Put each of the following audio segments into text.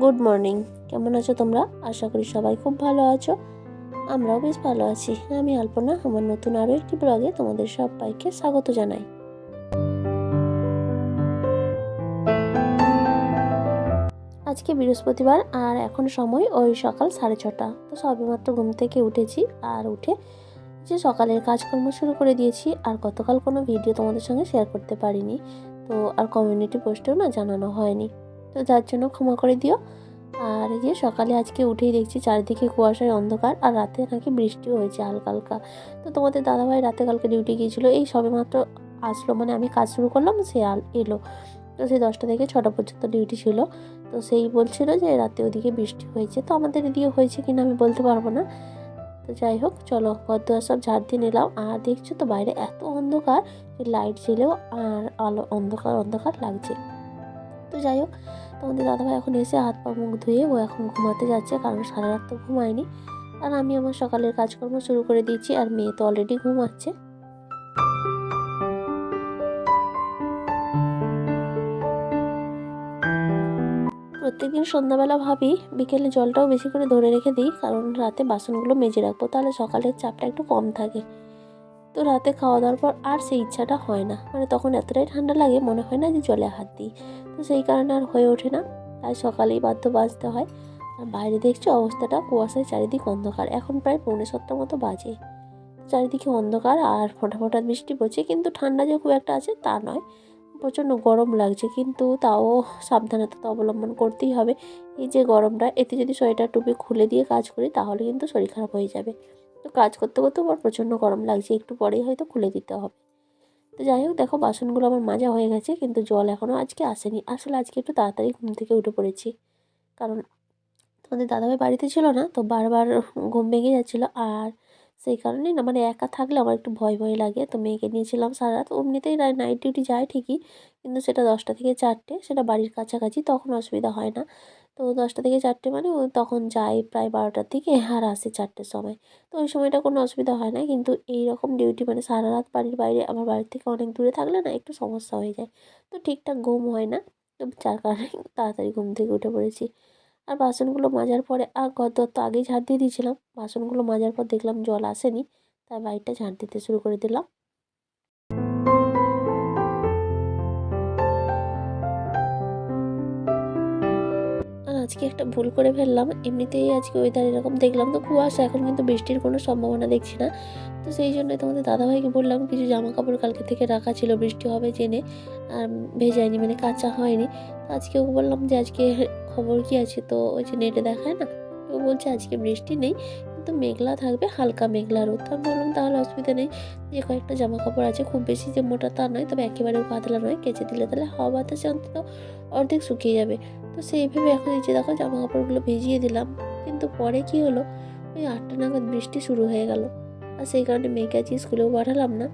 Good morning. কেমন আছো তোমরা? আশা করি সবাই খুব ভালো আছো। আমরাও বেশ ভালো আছি। আমি আলপনা, আমার নতুন আরও একটি ব্লগে তোমাদের সবাইকে স্বাগত জানাই। আজকে বৃহস্পতিবার আর এখন সময় ওই সকাল সাড়ে ছটা। তো সবেমাত্র ঘুম থেকে উঠেছি আর উঠে যে সকালের কাজকর্ম শুরু করে দিয়েছি আর গতকাল কোনো ভিডিও তোমাদের সঙ্গে শেয়ার করতে পারিনি। তো আর কমিউনিটি পোস্টেও না জানানো হয়নি। তো যার জন্য ক্ষমা করে দিও। আর যে সকালে আজকে উঠেই দেখছি চারিদিকে কুয়াশায় অন্ধকার আর রাতে নাকি বৃষ্টিও হয়েছে হালকা হালকা। তো তোমাদের দাদাভাই রাতে কালকে ডিউটি গিয়েছিল, এই সবেমাত্র আসলো মানে আমি কাজ শুরু করলাম, সে আল এলো। তো সেই দশটা থেকে ছটা পর্যন্ত ডিউটি ছিল। তো সেই বলছিল যে রাতে ওদিকে বৃষ্টি হয়েছে। তো আমাদের এদিকে হয়েছে কিনা আমি বলতে পারব না। তো যাই হোক, চলো ঘর সব ঝাড় দিয়ে নিলাম। আর দেখছ তো বাইরে এত অন্ধকার লাইট জ্বেলেও আর আলো অন্ধকার অন্ধকার লাগছে। তো যাই হোক তোমাদের দাদাভাই এখন এসে হাত পা মুখ ধুয়ে ও এখন ঘুমাতে যাচ্ছে, কারণ সারা রাত তো ঘুমায়নি। আর আমি আমার সকালের কাজকর্ম শুরু করে দিয়েছি, আর মেয়ে তো অলরেডি ঘুমাচ্ছে। প্রত্যেকদিন সন্ধ্যাবেলা ভাবি, বিকেলে জলটাও বেশি করে ধরে রেখে দিই, কারণ রাতে বাসনগুলো মেজে রাখব, তাহলে সকালের চাপটা একটু কম থাকে। তো রাতে খাওয়া দাওয়ার পর আর সেই ইচ্ছাটা হয় না। মানে তখন এতটাই ঠান্ডা লাগে, মনে হয় না যে জলে হাত দিই। তো সেই কারণে আর হয়ে ওঠে না। তাই সকালেই বাধ্য বাজতে হয়। আর বাইরে দেখছ অবস্থাটা কুয়াশায় চারিদিক অন্ধকার। এখন প্রায় পৌনে সাতটার মতো বাজে। চারিদিকে অন্ধকার আর ফোঁটা ফোটা বৃষ্টি পড়ছে। কিন্তু ঠান্ডা যে খুব একটা আছে তা নয়। প্রচণ্ড গরম লাগছে। কিন্তু তাও সাবধানতা তো অবলম্বন করতেই হবে। এই যে গরমটা, এতে যদি সোয়েটার টুপি খুলে দিয়ে কাজ করি, তাহলে কিন্তু শরীর খারাপ হয়ে যাবে। তো কাজ করতে করতেও আমার প্রচণ্ড গরম লাগছে, একটু পরেই হয়তো খুলে দিতে হবে। তো যাই হোক, দেখো বাসনগুলো আমার মাজা হয়ে গেছে, কিন্তু জল এখনও আজকে আসেনি। আসলে আজকে একটু তাড়াতাড়ি ঘুম থেকে উঠে পড়েছি। কারণ তোমাদের দাদাভাই বাড়িতে ছিল না, তো বারবার ঘুম ভেঙে যাচ্ছিল। আর সেই কারণেই না মানে একা থাকলে আমার একটু ভয় ভয় লাগে। তো মেয়েকে নিয়েছিলাম সারা রাত এমনিতেই নাইট ডিউটি যায় ঠিকই, কিন্তু সেটা দশটা থেকে চারটে, সেটা বাড়ির কাছাকাছি, তখন অসুবিধা হয় না। তো দশটা থেকে চারটে মানে ও তখন যায় প্রায় বারোটার দিকে আর আসে চারটের সময়। তো ওই সময়টা কোনো অসুবিধা হয় না। কিন্তু এই রকম ডিউটি মানে সারা রাত বাড়ির বাইরে, আমার বাড়ির থেকে অনেক দূরে থাকলে না একটু সমস্যা হয়ে যায়। তো ঠিকঠাক ঘুম হয় না। তো যার কারণে তাড়াতাড়ি ঘুম থেকে উঠে পড়েছি। আর বাসনগুলো মাজার পরে, আর গত তো আগেই ঝাড় দিয়ে দিয়েছিলাম। বাসনগুলো মাজার পর দেখলাম জল আসেনি। তাই বাড়িটা ঝাড় দিতে শুরু করে দিলাম। আজকে একটা ভুল করে ফেললাম। এমনিতেই আজকে ওয়েদার এরকম দেখলাম তো কুয়াশা, এখন কিন্তু বৃষ্টির কোনো সম্ভাবনা দেখছি না। তো সেই জন্য তোমাদের দাদাভাইকে বললাম, কিছু জামা কাপড় কালকে থেকে রাখা ছিল, বৃষ্টি হবে জেনে। আর ভেজায়নি মানে কাঁচা হয়নি। তো আজকে ওকে বললাম যে, আজকে খবর কি আছে? তো ওই যে নেটে দেখায় না ও বলছে, আজকে বৃষ্টি নেই, কিন্তু মেঘলা থাকবে, হালকা মেঘলা রোদ। তো আমি বললাম, তাহলে অসুবিধা নেই, যে কয়েকটা জামা কাপড় আছে, খুব বেশি যে মোটা তা নয়, তবে একেবারেও পাতলা নয়, কেচে দিলে তাহলে হাওয়া বাতাসে অন্তত অর্ধেক শুকিয়ে যাবে। তো সেইভাবে এখন এই যে দেখো জামা কাপড়গুলো ভিজিয়ে দিলাম। কিন্তু পরে কি হলো? ওই আটটা নাগাদ বৃষ্টি শুরু হয়ে গেল। আর সেই কারণে মেয়েকে আজকে স্কুলেও পাঠালাম না।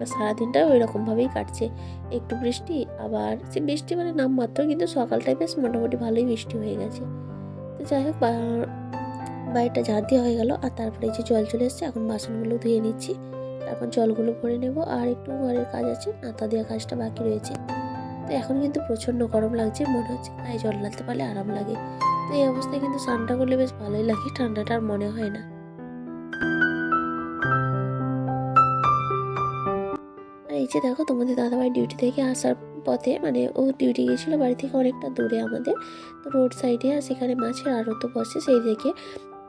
আর সারাদিনটা ওই রকমভাবেই কাটছে। একটু বৃষ্টি, আবার সে বৃষ্টি মানে নামমাত্র, কিন্তু সকালটায় বেশ মোটামুটি ভালোই বৃষ্টি হয়ে গেছে। তো যাই হোক বাড়িটা ঝাড় দেওয়া হয়ে গেল। আর তারপরে যে জল চলে এসছে, এখন বাসনগুলো ধুয়ে নিচ্ছি। তারপর জলগুলো ভরে নেব। আর একটু ঘরের কাজ আছে নাতা দেওয়া কাজটা বাকি রয়েছে। তো এখন কিন্তু প্রচণ্ড গরম লাগছে, মনে হচ্ছে গায়ে জল লাগতে পারলে আরাম লাগে। তো এই অবস্থায় কিন্তু স্নানটা করলে বেশ ভালোই লাগে, ঠান্ডাটা আর মনে হয় না। আর এই যে দেখো, তোমাদের দাদাভাই ডিউটি থেকে আসার পথে মানে ও ডিউটি গিয়েছিল বাড়ি থেকে অনেকটা দূরে আমাদের, তো রোড সাইডে আর সেখানে মাছের আড়ত বসে, সেই দেখে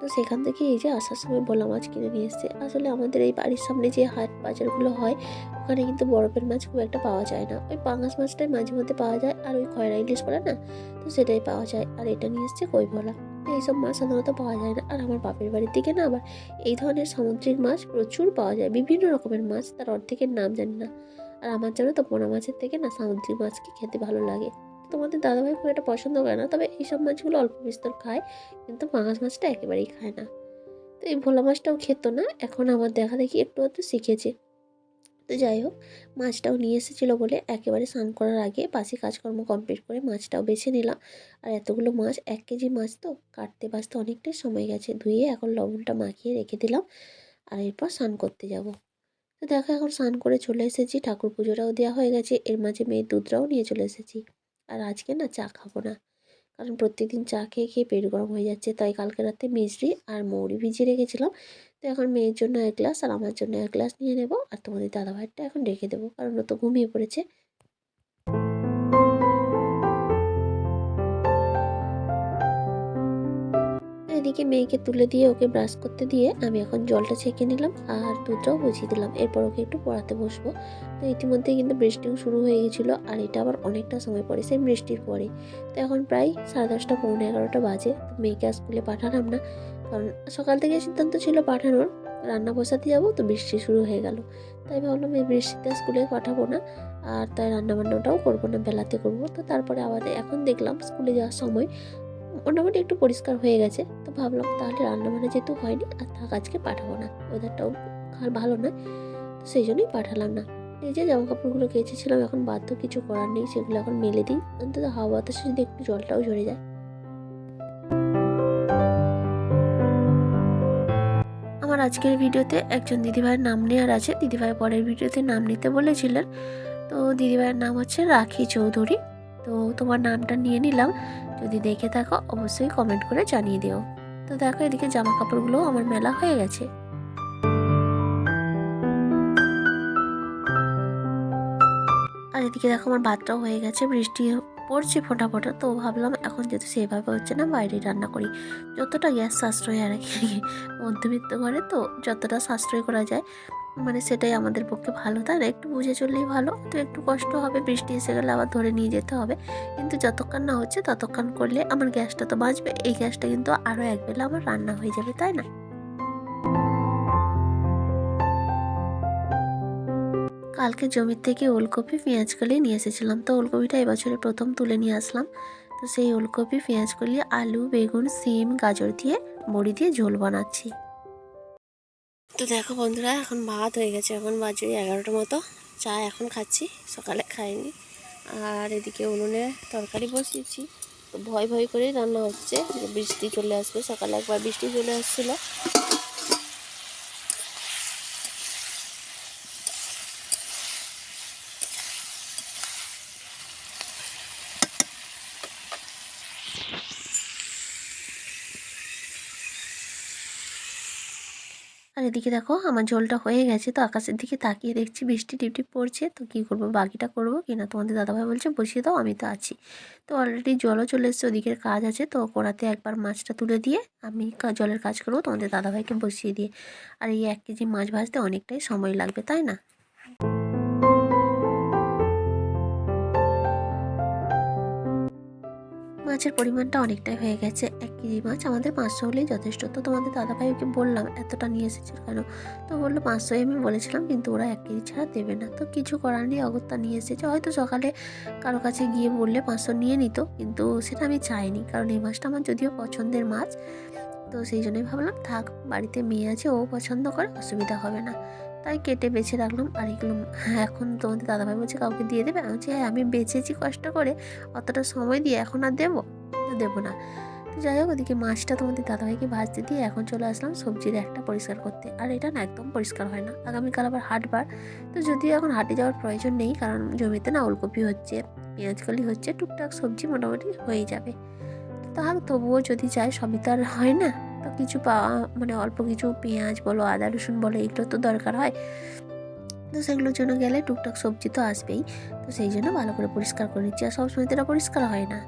তো সেখান থেকে এই যে আসার সময় ভোলা মাছ কিনে নিয়ে এসছে। আসলে আমাদের এই বাড়ির সামনে যে হাট বাজারগুলো হয়, ওখানে কিন্তু বরফের মাছ খুব একটা পাওয়া যায় না। ওই পাঙাশ মাছটাই মাঝে মধ্যে পাওয়া যায় আর ওই খয়রা ইলিশ বলে না, তো সেটাই পাওয়া যায়। আর এটা নিয়ে এসছে কই ভোলা এইসব মাছ সাধারণত পাওয়া যায় না। আর আমার বাপের বাড়ির দিকে না আবার এই ধরনের সামুদ্রিক মাছ প্রচুর পাওয়া যায়। বিভিন্ন রকমের মাছ, তার অর্ধেকের নাম জানি না। আর আমার জানো তো পোনা মাছের থেকে না সামুদ্রিক মাছকে খেতে ভালো লাগে। তোমাদের দাদাভাই খুব একটা পছন্দ করে না, তবে এইসব মাছগুলো অল্প বিস্তর খায়, কিন্তু পাঙাশ মাছটা একেবারেই খায় না। তো এই ভোলা মাছটাও খেত না, এখন আমার দেখা দেখি একটু একটু শিখেছে। তো যাই হোক, মাছটাও নিয়ে এসেছিল বলে একেবারে স্নান করার আগে পাশে কাজকর্ম কমপ্লিট করে মাছটাও বেছে নিলাম। আর এতগুলো মাছ, এক কেজি মাছ তো কাটতে বাঁচতে অনেকটাই সময় গেছে, ধুয়ে এখন লবণটা মাখিয়ে রেখে দিলাম। আর এরপর স্নান করতে যাব। তো দেখো এখন স্নান করে চলে এসেছি, ঠাকুর পুজোটাও দেওয়া হয়ে গেছে, এর মাঝে মেয়ের দুধটাও নিয়ে চলে এসেছি। আর আজকে না চা খাব না। কারণ প্রত্যেকদিন চা খেয়ে খেয়ে পেট গরম হয়ে যাচ্ছে, তাই কালকে রাতে মিশ্রি আর মৌরি ভিজিয়ে রেখেছিলাম। তো এখন মেয়ের জন্য এক গ্লাস আর আমার জন্য এক গ্লাস নিয়ে নেব। আর তোমাদের দাদাভাইয়েরটা এখন রেখে দেবো, কারণ ও তো ঘুমিয়ে পড়েছে। এদিকে মেয়েকে তুলে দিয়ে ওকে ব্রাশ করতে দিয়ে আমি এখন জলটা ছেঁকে নিলাম আর দুধটাও বুঝিয়ে দিলাম। এরপর ওকে একটু পড়াতে বসবো। তো ইতিমধ্যেই কিন্তু বৃষ্টিও শুরু হয়ে গেছিল আর এটা আবার অনেকটা সময় পরে, সেই বৃষ্টির পরে তো এখন প্রায় সাড়ে দশটা, পৌনে এগারোটা বাজে। মেয়েকে আর স্কুলে পাঠালাম না কারণ সকাল থেকে সিদ্ধান্ত ছিল পাঠানোর। রান্না বসাতে যাব তো বৃষ্টি শুরু হয়ে গেল। তাই ভাবলাম এই বৃষ্টিতে স্কুলে পাঠাবো না আর তাই রান্নাবান্নাটাও করব না, বেলাতে করব। তো তারপরে আবার এখন দেখলাম স্কুলে যাওয়ার সময় মোটামুটি একটু পরিষ্কার হয়ে গেছে। তো ভাবলাম তাহলে রান্নাবান্না যেহেতু হয়নি, আর থাক আজকে পাঠাবো না। ওয়েদারটাও আর ভালো নয়, তো সেই জন্যই পাঠালাম না। যে জামা কাপড়গুলো কেচেছিলাম, এখন বাধ্য কিছু করার নেই, সেগুলো এখন মেলে দিই। অন্তত হাওয়া বাতাসে যদি একটু জলটাও ঝরে যায়। আমার আজকের ভিডিওতে একজন দিদিভাইয়ের নাম নেওয়ার আছে। দিদিভাই পরের ভিডিওতে নাম নিতে বলেছিলেন। তো দিদিভাইয়ের নাম হচ্ছে রাখি চৌধুরী। তো তোমার নামটা নিয়ে নিলাম। যদি দেখে থাকো, অবশ্যই কমেন্ট করে জানিয়ে দিও। তো দেখো, এদিকে জামা কাপড়গুলো আমার মেলা হয়ে গেছে। আর এদিকে দেখো, আমার ভাতটাও হয়ে গেছে, বৃষ্টি পড়ছে ফোটা ফোটা তো ভাবলাম, এখন যেহেতু সেভাবে হচ্ছে না, বাইরে রান্না করি। যতটা গ্যাস সাশ্রয় আর কি, মধ্যবিত্ত ঘরে তো যতটা সাশ্রয় করা যায় মানে সেটাই আমাদের পক্ষে ভালো। তাই না? একটু বুঝে চললেই ভালো। তো একটু কষ্ট হবে, বৃষ্টি এসে গেলে আবার ধরে নিয়ে যেতে হবে। কিন্তু যতক্ষণ না হচ্ছে ততক্ষণ করলে আমার গ্যাসটা তো বাঁচবে এই গ্যাসটা কিন্তু আরও একবেলা আমার রান্না হয়ে যাবে, তাই না? কালকে জমির থেকে ওলকপি, পেঁয়াজকলি নিয়ে এসেছিলাম। তো ওলকপিটা এবছরে প্রথম তুলে নিয়ে আসলাম। তো সেই ওলকপি, পেঁয়াজকলি, আলু, বেগুন, সিম, গাজর দিয়ে, বড়ি দিয়ে ঝোল বানাচ্ছি। তো দেখো বন্ধুরা, এখন ভাত হয়ে গেছে। এখন বাজে এগারোটার মতো। চা এখন খাচ্ছি, সকালে খাইনি। আর এদিকে উনুনে তরকারি বসিয়েছি। তো ভয় ভয় করে রান্না হচ্ছে। বৃষ্টি চলে আসবে, সকালে একবার বৃষ্টি চলে আসছিল। আর এদিকে দেখো, আমার ঝোলটা হয়ে গেছে, তো আকাশের দিকে তাকিয়ে দেখছি বৃষ্টি টিপটিপ পড়ছে, তো কী করব, বাকিটা করব কি না? তোমাদের দাদাভাই বলছে, বসিয়ে দাও, আমি তো আছি। তো অলরেডি জলও চলে এসছে, ওদিকের কাজ আছে, তো কড়াতে একবার মাছটা তুলে দিয়ে আমি জলের কাজ করব, তোমাদের দাদাভাইকে বসিয়ে দিয়ে। আর এই এক কেজি মাছ ভাজতে অনেকটাই সময় লাগবে, তাই না? মাছের পরিমাণটা অনেকটাই হয়ে গেছে। এক কেজি মাছ আমাদের পাঁচশো হলেই যথেষ্ট। তো তোমাদের দাদাভাইকে বললাম, এতটা নিয়ে এসেছে কেন? তো বলল, পাঁচশোই আমি বলেছিলাম, কিন্তু ওরা এক কেজি ছাড়া দেবে না। তো কিছু করার নেই, অগত্যা নিয়ে এসেছে। হয়তো সকালে কারও কাছে গিয়ে বললে পাঁচশো নিয়ে নিত, কিন্তু সেটা আমি চাইনি, কারণ এই মাছটা আমার যদিও পছন্দের মাছ। তো সেই জন্যই ভাবলাম, থাক, বাড়িতে মেয়ে আছে, ও পছন্দ করে, অসুবিধা হবে না। তাই কেটে বেছে রাখলাম। আর এগুলো হ্যাঁ, এখন তোমাদের দাদাভাই বলছে কাউকে দিয়ে দেবে। আমি বলছি হ্যাঁ আমি বেচেছি কষ্ট করে। অতটা সময় দিয়ে এখন আর দেবো? দেবো না। তো যাই হোক ওদিকে মাছটা তোমাদের দাদাভাইকে ভাজতে দিয়ে এখন চলে আসলাম সবজির একটা পরিষ্কার করতে। আর এটা না একদম পরিষ্কার হয় না। আগামীকাল আবার হাটবার। তো যদিও এখন হাটে যাওয়ার প্রয়োজন নেই কারণ জমিতে না ওলকপি হচ্ছে পেঁয়াজকলি হচ্ছে টুকটাক সবজি মোটামুটি হয়ে যাবে। তাহলে তবুও যদি যাই সবই তো আর হয় না। তো কিছু পাওয়া মানে অল্প কিছু পেঁয়াজ বলো, আদা, রসুন বলো, এগুলো তো দরকার হয়। তো সেগুলোর জন্য গেলে টুকটাক সবজি তো আসবেই। তো সেই জন্য ভালো করে পরিষ্কার করে নিচ্ছি, আর সবসময় তো এটা পরিষ্কার হয় না।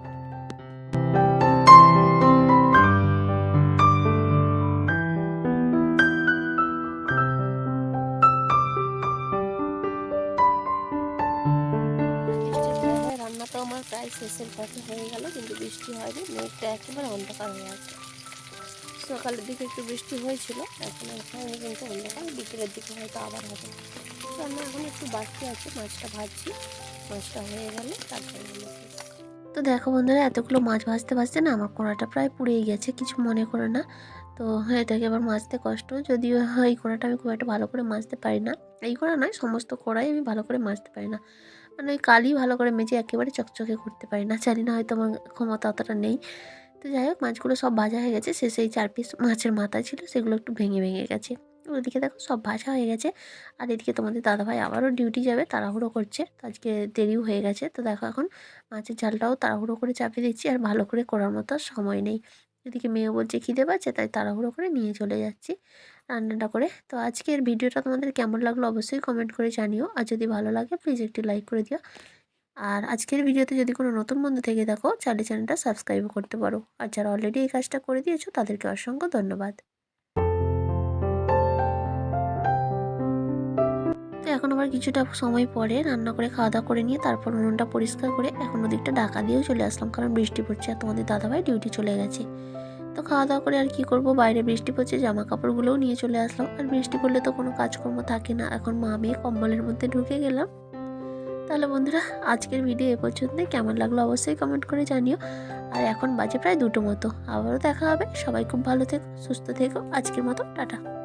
রান্না তো আমার প্রায় শেষের পথে হয়ে গেল, কিন্তু বৃষ্টি হয়নি, মেঘটা একেবারে অন্ধকার হয়ে আছে। সকালের দিকে একটু বৃষ্টি হয়েছিল। এখন হয়নি কিন্তু অন্ধকার, বিকেলের দিকে হয়তো আবার হবে। তো রান্না এখন একটু বাকি আছে, মাছটা ভাজছি। মাছটা হয়ে গেলে তারপরে তো দেখো বন্ধুরা, এতগুলো মাছ ভাজতে ভাজতে না আমার কোড়াটা প্রায় পুড়েই গেছে, কিছু মনে করে না। তো হ্যাঁ এটাকে আবার মাজতে কষ্ট, যদিও হ্যাঁ এই কোড়াটা আমি খুব একটা ভালো করে মাজতে পারি না। এই কোড়া নয়, সমস্ত কোড়াই আমি ভালো করে মাজতে পারি না। মানে ওই কালি ভালো করে মেজে একেবারে চকচকে করতে পারি না। জানি না হয়তো আমার ক্ষমতা অতটা নেই। তো যাই হোক, মাছগুলো সব ভাজা হয়ে গেছে। শেষে এই চার পিস মাছের মাথা ছিল, সেগুলো একটু ভেঙে ভেঙে গেছে। ওদিকে দেখো সব ভাজা হয়ে গেছে। আর এদিকে তোমাদের দাদাভাই আবারও ডিউটি যাবে, তাড়াহুড়ো করছে। তো আজকে দেরিও হয়ে গেছে। তো দেখো এখন মাছের ঝালটাও তাড়াহুড়ো করে চাপিয়ে দিচ্ছি আর ভালো করে করার মতো সময় নেই। এদিকে মেয়ে বলছে খিদে পাচ্ছে, তাই তাড়াহুড়ো করে নিয়ে চলে যাচ্ছি রান্নাটা করে। তো আজকের ভিডিওটা তোমাদের কেমন লাগল অবশ্যই কমেন্ট করে জানিও। আর যদি ভালো লাগে প্লিজ একটি লাইক করে দিও। আর আজকের ভিডিওতে যদি কোনো নতুন বন্ধু থেকে থাকো, চাইলে চ্যানেলটা সাবস্ক্রাইব করতে পারো। আর যারা অলরেডি এই কাজটা করে দিয়েছ, তাদেরকে অসংখ্য ধন্যবাদ। তো এখন আবার কিছুটা সময় পরে রান্না করে খাওয়া দাওয়া করে নিয়ে তারপর উনুনটা পরিষ্কার করে এখন ওদিকটা ঢাকা দিয়েও চলে আসলাম, কারণ বৃষ্টি পড়ছে আর তোমাদের দাদাভাই ডিউটি চলে গেছে। তো খাওয়া দাওয়া করে আর কি করব? বাইরে বৃষ্টি পড়ছে জামা কাপড়গুলোও নিয়ে চলে আসলাম। আর বৃষ্টি পড়লে তো কোনো কাজকর্ম থাকে না। এখন মা মেয়ে কম্বলের মধ্যে ঢুকে গেলাম। তাহলে বন্ধুরা, আজকের ভিডিও এ পর্যন্ত কেমন লাগল অবশ্যই কমেন্ট করে জানিও। আর এখন বাজে প্রায় দুটো মতো। আবারও দেখা হবে। সবাই খুব ভালো থেকো, সুস্থ থেকো। আজকের মতো, টাটা।